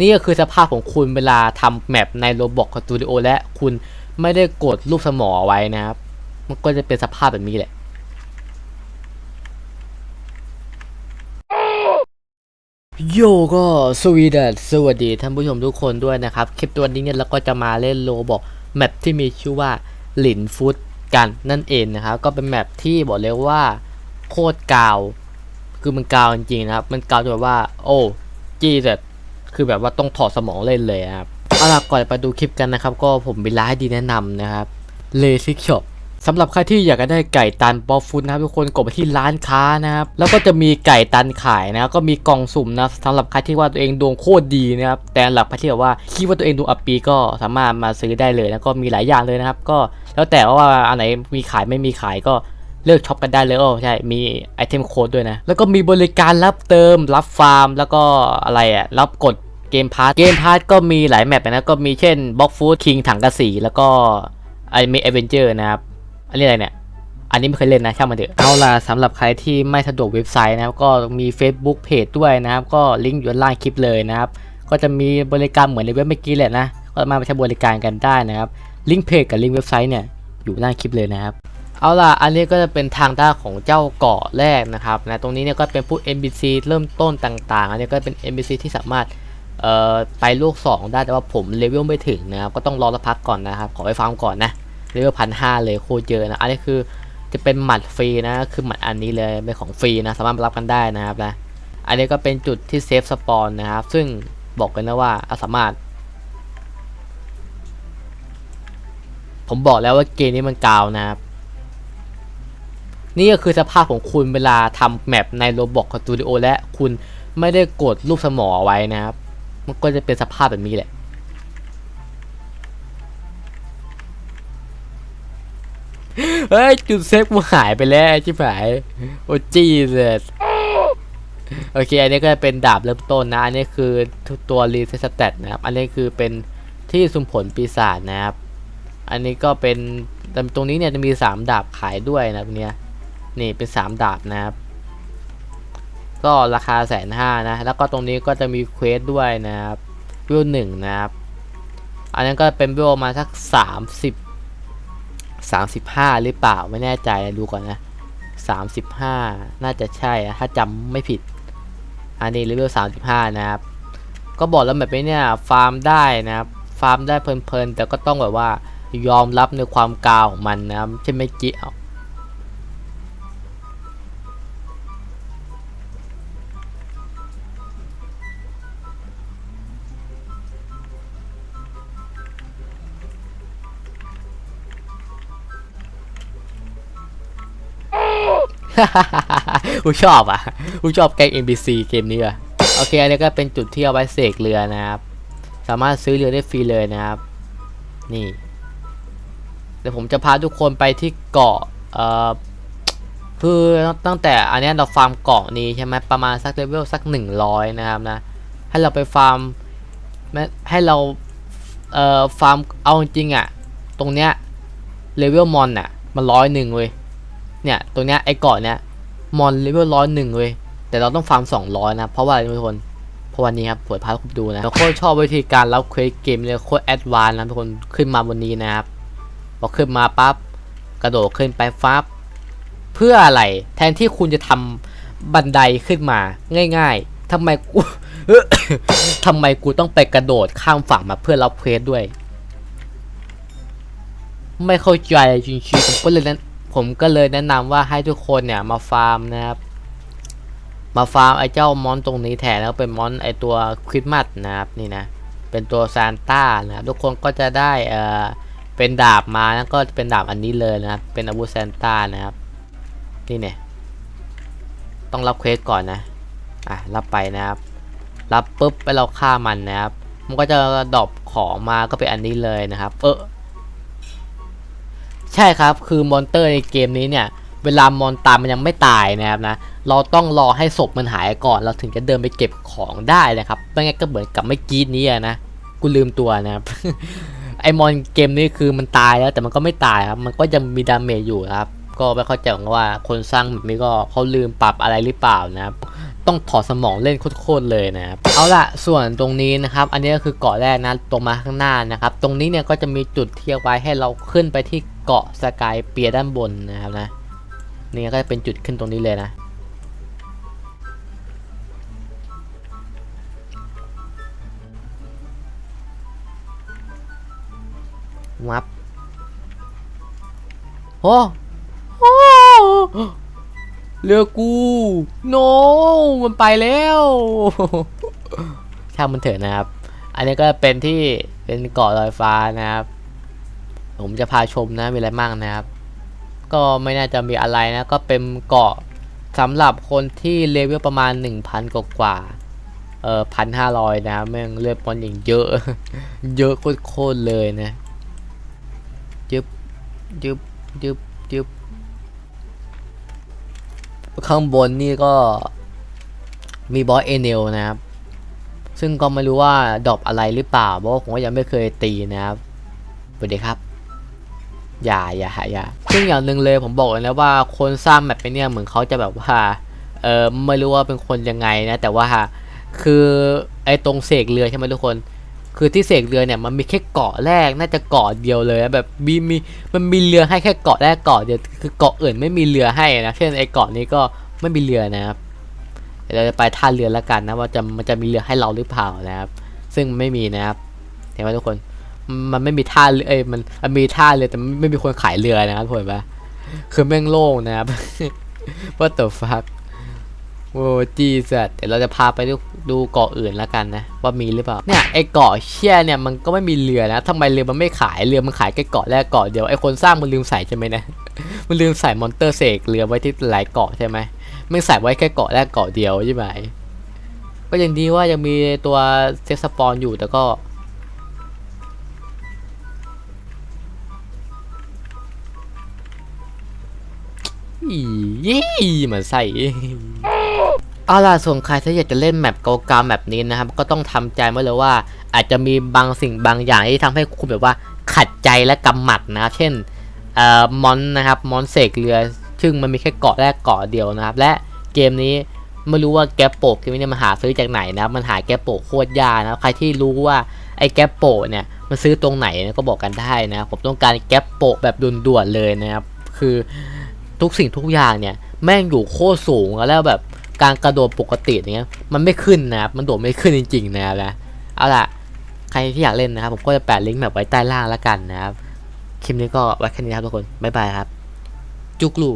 นี่ก็คือสภาพของคุณเวลาทำแมปในโรบอกสตูดิโอและคุณไม่ได้กดรูปสมอไว้นะครับ มันก็จะเป็นสภาพแบบนี้แหละโยก็สวีดัสสวัสดีท่านผู้ชมทุกคนด้วยนะครับ คลิปตัวนี้เนี่ยเราก็จะมาเล่นโลบอกแมปที่มีชื่อว่าหลินฟุตกันนั่นเองนะครับ ก็เป็นแมปที่บอกเลยว่าโคตรกาว คือมันกาวจริงๆนะครับ มันกาวจนแบบว่า โอ้จี้แต่ คือแบบว่าต้องถอดสมองเล่นเลยครับเอาล่ะก่อนไปดูคลิปกันนะครับ ก็ผมมีร้านให้ดีแนะนำนะครับเลซิกช็อปสำหรับใครที่อยากจะได้ไก่ตันปอฟูดนะครับทุกคนกดไปที่ร้านค้านะครับแล้วก็จะมีไก่ตันขายนะก็มีกล่องสุ่มนะสำหรับใครที่ว่าตัวเองดวงโคตรดีนะครับแต่หลักใครที่แบบว่าคิดว่าตัวเองดวงอัปปีก็สามารถมาซื้อได้เลยแล้วก็มีหลายอย่างเลยนะครับ ก็แล้วแต่ว่าอันไหนมีขายไม่มีขายก็เลือกช็อปกันได้เลยโอ้ใช่ มีไอเทมโค้ดด้วยนะ แล้วก็มีบริการรับเติม รับฟาร์ม แล้วก็อะไรอะรับกด เกมพาร์ทเกมพาร์ทก็มีหลายแมปนะก็มีเช่นบล็อกฟูดคิงถังกระสีแล้วก็ไอมีเอเวนเจอร์นะครับ อันนี้อะไรเนี่ย อันนี้ไม่เคยเล่นนะช่างมันเถอะเอาล่ะสำหรับใครที่ไม่สะดวกเว็บไซต์นะครับ ก็มี Facebook Page ด้วยนะครับ ก็ลิงก์อยู่ด้านล่างคลิปเลยนะครับ ก็จะมีบริการเหมือนในเว็บเมื่อกี้แหละนะ ก็มาใช้บริการกันได้นะครับ ลิงก์เพจกับลิงก์เว็บไซต์เนี่ยอยู่ด้านล่างคลิปเลยนะครับเอาล่ะ อันนี้ก็จะเป็นทางด้านของเจ้าเกาะแรกนะครับนะ ตรงนี้เนี่ยก็เป็นพวก NPC เริ่มต้นต่างๆ อันนี้ก็เป็น NPC ที่สามารถ ไปโลก2ได้แต่ว่าผมเลเวลไม่ถึงนะครับก็ต้องรอสักพักก่อนนะครับขอไปฟาร์มก่อนนะเลเวลพันห้าเลยโคเยอนะอันนี้คือจะเป็นหมัดฟรีนะคือหมัดอันนี้เลยเป็นของฟรีนะสามารถรับกันได้นะครับนะอันนี้ก็เป็นจุดที่เซฟสปอนนะครับ ซึ่งบอกกันนะว่าสามารถ ผมบอกแล้วว่าเกมนี้มันกาวนะครับนี่ก็คือสภาพของคุณเวลาทำแมปในโรบอกสตูดิโอและคุณไม่ได้กดรูปสมอไว้นะครับ มันก็จะเป็นสภาพแบบนี้แหละ เฮ้ย จุดเซฟกูหายไปแล้วชิบหาย โอ้จีเสโอเค อันนี้ก็เป็นดาบเริ่มต้นนะ อันนี้คือตัวรีเซตสเตตนะครับ อันนี้คือเป็นที่สุมผลปีศาจนะครับ อันนี้ก็เป็นแต่ตรงนี้เนี่ยจะมี 3 ดาบขายด้วยนะเนี้ยนี่เป็น 3 ดาบนะครับ ก็ราคาแสนห้านะ แล้วก็ตรงนี้ก็จะมีเควสด้วยนะครับวิวหนึ่งนะครับ อันนั้นก็เป็นวิวมาสักสามสิบสามสิบห้าหรือเปล่าไม่แน่ใจดูก่อนนะสามสิบห้าน่าจะใช่อะถ้าจำไม่ผิด อันนี้เลเวลสามสิบห้านะครับ ก็บอกแล้วแบบนี้เนี่ยฟาร์มได้นะครับฟาร์มได้เพลินๆ แต่ก็ต้องแบบว่ายอมรับในความกาวของมันนะครับใช่ไหมกี้ กูชอบอะกูชอบแกง NPC เกมนี้อะโอเค อันนี้ก็เป็นจุดที่เอาไว้เสกเรือนะครับ สามารถซื้อเรือได้ฟรีเลยนะครับ นี่เดี๋ยวผมจะพาทุกคนไปที่เกาะเอ่อคือตั้งแต่อันนี้เราฟาร์มเกาะนี้ใช่ไหมประมาณสักเลเวลสัก 100 นะครับนะ ให้เราไปฟาร์มไม่ให้เราเอ่อฟาร์มเอาจริงๆอะ ตรงเนี้ยเลเวลมอนอะ มันร้อยหนึ่งเว้ย เนี่ยตรงเนี้ยไอ้เกาะเนี้ยมอนเลเวลร้อยหนึ่งเว้ยแต่เราต้องฟาร์มสองร้อยนะเพราะว่าทุกคนเพราะวันนี้ครับเปิดพาทุกคนดูนะเราโคตรชอบวิธีการรับเควสเกมเลยโคตรแอดวานนะทุกคนขึ้นมาบนนี้นะครับพอขึ้นมาปั๊บกระโดดขึ้นไปฟับเพื่ออะไรแทนที่คุณจะทำบันไดขึ้นมาง่าย ๆทำไมกูทำไมกูต้องไปกระโดดข้ามฝั่งมาเพื่อรับเควสด้วย ไม่เข้าใจจริงๆผมก็เลยแน ผมก็เลยแนะนำว่าให้ทุกคนเนี่ยมาฟาร์มนะครับ มาฟาร์มไอ้เจ้ามอนตรงนี้แทนแล้วเป็นมอนไอ้ตัวคริสต์มาสนะครับนี่นะเป็นตัวซานต้านะครับทุกคนก็จะได้เอ่อเป็นดาบมาแล้วก็เป็นดาบอันนี้เลยนะครับ เป็นอาวุธซานต้านะครับนี่เนี่ยต้องรับเควสก่อนนะอะรับไปนะครับ รับปุ๊บไปเราฆ่ามันนะครับ มันก็จะดรอปของมาก็เป็นอันนี้เลยนะครับ เออ ใช่ครับ คือมอนเตอร์ในเกมนี้เนี่ย เวลามอนตามมันยังไม่ตายนะครับนะ เราต้องรอให้ศพมันหายก่อน เราถึงจะเดินไปเก็บของได้นะครับ ไม่งั้นก็เหมือนกับไม่กีดนี้นะ กูลืมตัวนะครับ ไอมอนเกมนี้คือมันตายแล้วแต่มันก็ไม่ตายครับ มันก็ยังมีดาเมจอยู่ครับ ก็ไม่เข้าใจว่าคนสร้างแบบนี้ก็เขาลืมปรับอะไรหรือเปล่านะครับ ต้องถอดสมองเล่นโคตรเลยนะครับเอาละส่วนตรงนี้นะครับ อันนี้ก็คือเกาะแรกนะตรงมาข้างหน้านะครับ ตรงนี้เนี่ยก็จะมีจุดเทียบไว้ให้เราขึ้นไปที่เกาะสกายเปียด้านบนนะครับนะนี่ก็จะเป็นจุดขึ้นตรงนี้เลยนะวับโอ้โอ้ เรือกู โน มันไปแล้วช่างมันเถอะนะครับ อันนี้ก็เป็นที่เป็นเกาะลอยฟ้านะครับ ผมจะพาชมนะมีอะไรมั่งนะครับ ก็ไม่น่าจะมีอะไรนะ ก็เป็นเกาะสำหรับคนที่เลเวลประมาณ 1,000 กว่ากว่าๆเออพันห้าร้อยนะแม่งเลือดปอนอย่างเยอะ เยอะโคตรๆเลยนะยึบยึบยึบยึบ ข้างบนนี่ก็มีบอสเอเนลนะครับ ซึ่งก็ไม่รู้ว่าดรอปอะไรหรือเปล่า เพราะผมก็ยังไม่เคยตีนะครับสวัสดีครับ อย่าอย่าอย่าซึ่งอย่างหนึ่งเลยผมบอกเลยนะว่าคนสร้างแบบนี้เนี่ยเหมือนเขาจะแบบว่า เออไม่รู้ว่าเป็นคนยังไงนะ แต่ว่าคือไอ้ตรงเสกเรือใช่ไหมทุกคน คือที่เสกเรือเนี่ยมันมีแค่เกาะแรกน่าจะเกาะเดียวเลยแบบมีมีมันมีเรือให้แค่เกาะแรกเกาะเดียวคือเกาะอื่นไม่มีเรือให้นะเช่นไอ้เกาะนี้ก็ไม่มีเรือนะครับเดี๋ยวเราจะไปท่าเรือแล้วกันนะว่าจะมันจะมีเรือให้เราหรือเปล่านะครับ ซึ่งไม่มีนะครับเห็นไหมทุกคนมันไม่มีท่าเรือเอ้ยมันมันมีท่าเรือแต่ไม่มีคนขายเรือนะครับเห็นปะคือแม่งโล่งนะครับ What the fuck โอ้จีสัตเดี๋ยวเราจะพาไปดูดูเกาะอื่นแล้วกันนะ ว่ามีหรือเปล่าเนี่ยไอเกาะเชี่ยเนี่ยมันก็ไม่มีเรือนะทำไมเรือมันไม่ขายเรือมันขายแค่เกาะแรกเกาะเดียวไอคนสร้างมันลืมใส่ใช่ไหมนะมันลืมใส่มอนเตอร์เสกเรือไว้ที่หลายเกาะใช่ไหมไม่ใส่ไว้แค่เกาะแรกเกาะเดียวใช่ไหมก็ยังดีว่ายังมีตัวเซ็กสปอนอยู่แต่ก็อียี่เหมือนใส่ เอาล่ะส่วนใครที่อยากจะเล่นแมปเกาๆแบบนี้นะครับ ก็ต้องทำใจไว้เลยว่า อาจจะมีบางสิ่งบางอย่างที่ทำให้คุณแบบว่าขัดใจและกำหมัดนะครับ เช่นเอ่อมอนนะครับมอนเสกเรือ ซึ่งมันมีแค่เกาะแรกเกาะเดียวนะครับ และเกมนี้ไม่รู้ว่าแกปโปะเกมนี้มันหาซื้อจากไหนนะครับมันหาแกปโปะโคตรยากนะคใครที่รู้ว่าไอ้แกปโปเนี่ยมันซื้อตรงไหนนะก็บอกกันได้นะผมต้องการแกปโปแบบด่วนๆเลยนะครับ คือทุกสิ่งทุกอย่างเนี่ยแม่งอยู่โคตรสูงแล้วแบบ การกระโดดปกติอย่างเงี้ยมันไม่ขึ้นนะครับมันโดดไม่ขึ้นจริงๆนะครับนะเอาล่ะใครที่อยากเล่นนะครับ ผมก็จะแปะลิงก์แบบไว้ใต้ล่างแล้วกันนะครับคลิปนี้ก็ไว้แค่นี้ครับทุกคนบ๊ายบายครับจุกลู